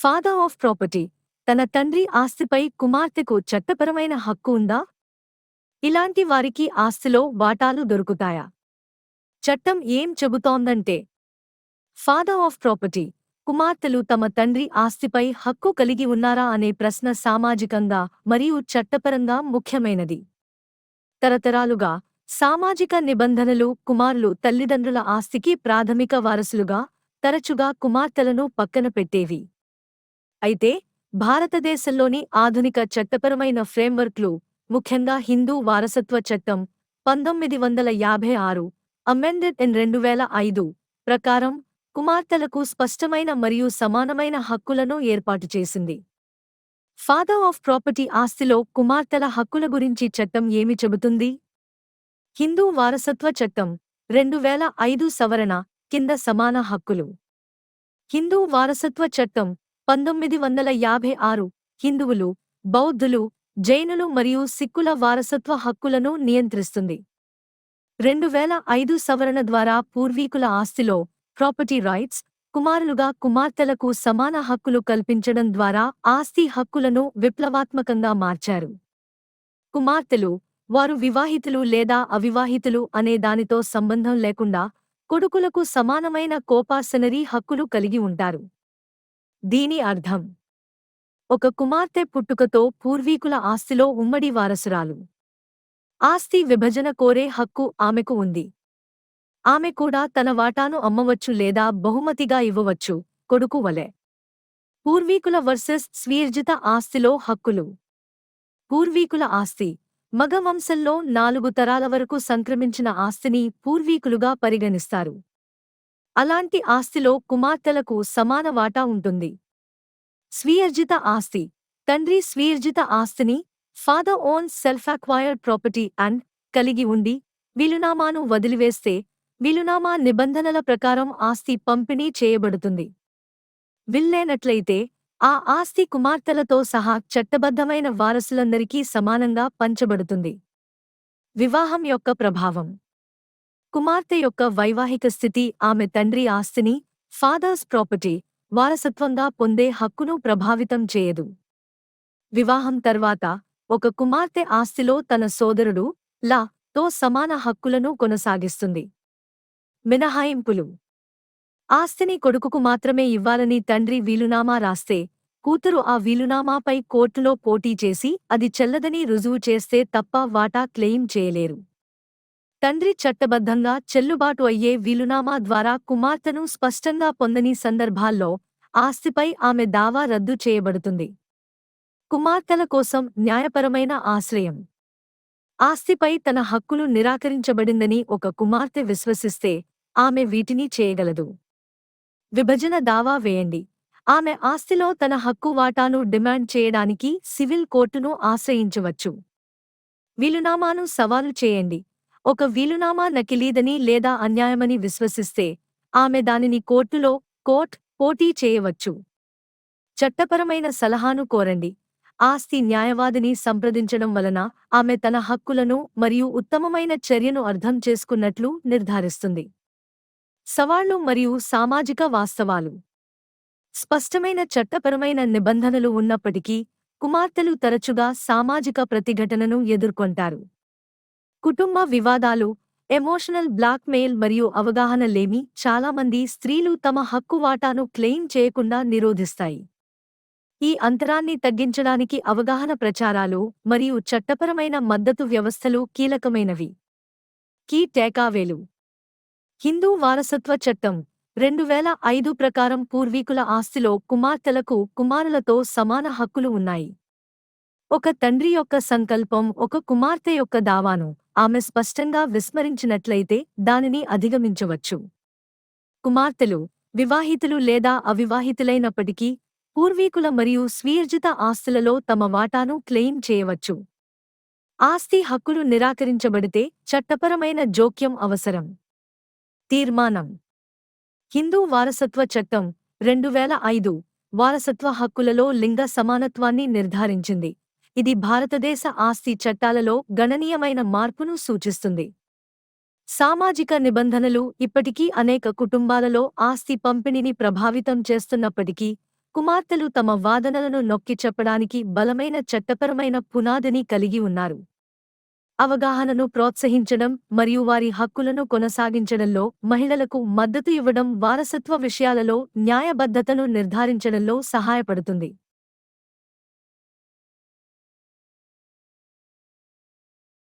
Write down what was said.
Father of property తన తండ్రి ఆస్తిపై కుమార్తెకు చట్టపరమైన హక్కు ఉందా? ఇలాంటి వారికి ఆస్తిలో వాటాలు దొరుకుతాయా? చట్టం ఏం చెబుతోందంటే ఫాదర్ ఆఫ్ ప్రాపర్టీ కుమార్తెలు తమ తండ్రి ఆస్తిపై హక్కు కలిగి ఉన్నారా అనే ప్రశ్న సామాజికంగా మరియు చట్టపరంగా ముఖ్యమైనది. తరతరాలుగా సామాజిక నిబంధనలు కుమారులు తల్లిదండ్రుల ఆస్తికి ప్రాథమిక వారసులుగా తరచుగా కుమార్తెలను పక్కన పెట్టేవి. అయితే భారతదేశంలోని ఆధునిక చట్టపరమైన ఫ్రేమ్వర్క్లు ముఖ్యంగా హిందూ వారసత్వ చట్టం పంతొమ్మిది వందల యాభై ఆరు అమెండెడ్ ఇన్ రెండు వేల ఐదు ప్రకారం కుమార్తెలకు స్పష్టమైన మరియు సమానమైన హక్కులను ఏర్పాటు చేసింది. ఫాదర్ ఆఫ్ ప్రాపర్టీ ఆస్తిలో కుమార్తెల హక్కుల గురించి చట్టం ఏమి చెబుతుంది? హిందూ వారసత్వ చట్టం రెండు వేల ఐదు సవరణ కింద సమాన హక్కులు. హిందూ వారసత్వ చట్టం పంతొమ్మిది వందల యాభై ఆరు హిందువులు బౌద్ధులు జైనులు మరియు సిక్కుల వారసత్వ హక్కులను నియంత్రిస్తుంది. రెండు వేల ఐదు సవరణ ద్వారా పూర్వీకుల ఆస్తిలో ప్రాపర్టీ రైట్స్ కుమారులుగా కుమార్తెలకు సమాన హక్కులు కల్పించడం ద్వారా ఆస్తి హక్కులను విప్లవాత్మకంగా మార్చారు. కుమార్తెలు వారు వివాహితులు లేదా అవివాహితులు అనే దానితో సంబంధం లేకుండా కొడుకులకు సమానమైన కోపాసనరీ హక్కులు కలిగి ఉంటారు. దీని అర్థం. ఒక కుమార్తె పుట్టుకతో పూర్వీకుల ఆస్తిలో ఉమ్మడి వారసురాలు. ఆస్తి విభజన కోరే హక్కు ఆమెకు ఉంది. ఆమె కూడా తన వాటాను అమ్మవచ్చు లేదా బహుమతిగా ఇవ్వవచ్చు కొడుకు వలె. పూర్వీకుల వర్సెస్ స్వీర్జిత ఆస్తిలో హక్కులు. పూర్వీకుల ఆస్తి మగ వంశంలో నాలుగు తరాల వరకు సంక్రమించిన ఆస్తిని పూర్వీకులుగా పరిగణిస్తారు. అలాంటి ఆస్తిలో కుమార్తెలకు సమాన వాటా ఉంటుంది. స్వీయర్జిత ఆస్తి. తండ్రి స్వీయర్జిత ఆస్తిని father own self acquired property and కలిగి ఉండి విలునామాను వదిలివేస్తే విలునామా నిబంధనల ప్రకారం ఆస్తి పంపిణీ చేయబడుతుంది. విల్లేనట్లయితే ఆ ఆస్తి కుమార్తెలతో సహా చట్టబద్ధమైన వారసులందరికీ సమానంగా పంచబడుతుంది. వివాహం యొక్క ప్రభావం. కుమార్తె యొక్క వైవాహిక స్థితి ఆమె తండ్రి ఆస్తిని ఫాదర్స్ ప్రాపర్టీ వారసత్వంగా పొందే హక్కును ప్రభావితం చేయదు. వివాహం తర్వాత ఒక కుమార్తె ఆస్తిలో తన సోదరుడు లా తో సమాన హక్కులను కొనసాగిస్తుంది. మినహాయింపులు. ఆస్తిని కొడుకుకు మాత్రమే ఇవ్వాలని తండ్రి వీలునామా రాస్తే కూతురు ఆ వీలునామాపై కోర్టులో పోటీ చేసి అది చెల్లదని రుజువు చేస్తే తప్ప వాటా క్లెయిమ్ చేయలేరు. తండ్రి చట్టబద్ధంగా చెల్లుబాటు అయ్యే వీలునామా ద్వారా కుమార్తెను స్పష్టంగా పొందని సందర్భాల్లో ఆస్తిపై ఆమె దావా రద్దు చేయబడుతుంది. కుమార్తెల కోసం న్యాయపరమైన ఆశ్రయం. ఆస్తిపై తన హక్కులు నిరాకరించబడిందని ఒక కుమార్తె విశ్వసిస్తే ఆమె వీటిని చేయగలదు. విభజన దావా వేయండి. ఆమె ఆస్తిలో తన హక్కు వాటాను డిమాండ్ చేయడానికి సివిల్ కోర్టును ఆశ్రయించవచ్చు. వీలునామాను సవాలు చేయండి. ఒక వీలునామా నకిలీదని లేదా అన్యాయమని విశ్వసిస్తే ఆమె దానిని కోర్టులో కోర్ట్ పోటీ చేయవచ్చు. చట్టపరమైన సలహాను కోరండి. ఆస్తి న్యాయవాదిని సంప్రదించడం వలన ఆమె తన హక్కులను మరియు ఉత్తమమైన చర్యను అర్థం చేసుకున్నట్లు నిర్ధారిస్తుంది. సవాళ్ళు మరియు సామాజిక వాస్తవాలు. స్పష్టమైన చట్టపరమైన నిబంధనలు ఉన్నప్పటికీ కుమార్తెలు తరచుగా సామాజిక ప్రతిఘటనను ఎదుర్కొంటారు. కుటుంబ వివాదాలు ఎమోషనల్ బ్లాక్మెయిల్ మరియు అవగాహన లేమి చాలామంది స్త్రీలు తమ హక్కు వాటాను క్లెయిమ్ చేయకుండా నిరోధిస్తాయి. ఈ అంతరాన్ని తగ్గించడానికి అవగాహన ప్రచారాలు మరియు చట్టపరమైన మద్దతు వ్యవస్థలు కీలకమైనవి. కీ టేకావేలు. హిందూ వారసత్వ చట్టం రెండు వేల ఐదు ప్రకారం పూర్వీకుల ఆస్తిలో కుమార్తెలకు కుమారులతో సమాన హక్కులు ఉన్నాయి. ఒక తండ్రి యొక్క సంకల్పం ఒక కుమార్తె యొక్క దావాను ఆమె స్పష్టంగా విస్మరించినట్లయితే దానిని అధిగమించవచ్చు. కుమార్తెలు వివాహితులు లేదా అవివాహితులైనప్పటికీ పూర్వీకుల మరియు స్వీర్జిత ఆస్తులలో తమ వాటాను క్లెయిమ్ చేయవచ్చు. ఆస్తి హక్కులు నిరాకరించబడితే చట్టపరమైన జోక్యం అవసరం. తీర్మానం. హిందూ వారసత్వ చట్టం రెండు వేల ఐదు వారసత్వ హక్కులలో లింగ సమానత్వాన్ని నిర్ధారించింది. ఇది భారతదేశ ఆస్తి చట్టాలలో గణనీయమైన మార్పును సూచిస్తుంది. సామాజిక నిబంధనలు ఇప్పటికీ అనేక కుటుంబాలలో ఆస్తి పంపిణీని ప్రభావితం చేస్తున్నప్పటికీ కుమార్తెలు తమ వాదనలను నొక్కి చెప్పడానికి బలమైన చట్టపరమైన పునాదిని కలిగి ఉన్నారు. అవగాహనను ప్రోత్సహించడం మరియు వారి హక్కులను కొనసాగించడంలో మహిళలకు మద్దతు ఇవ్వడం వారసత్వ విషయాలలో న్యాయబద్ధతను నిర్ధారించడంలో సహాయపడుతుంది.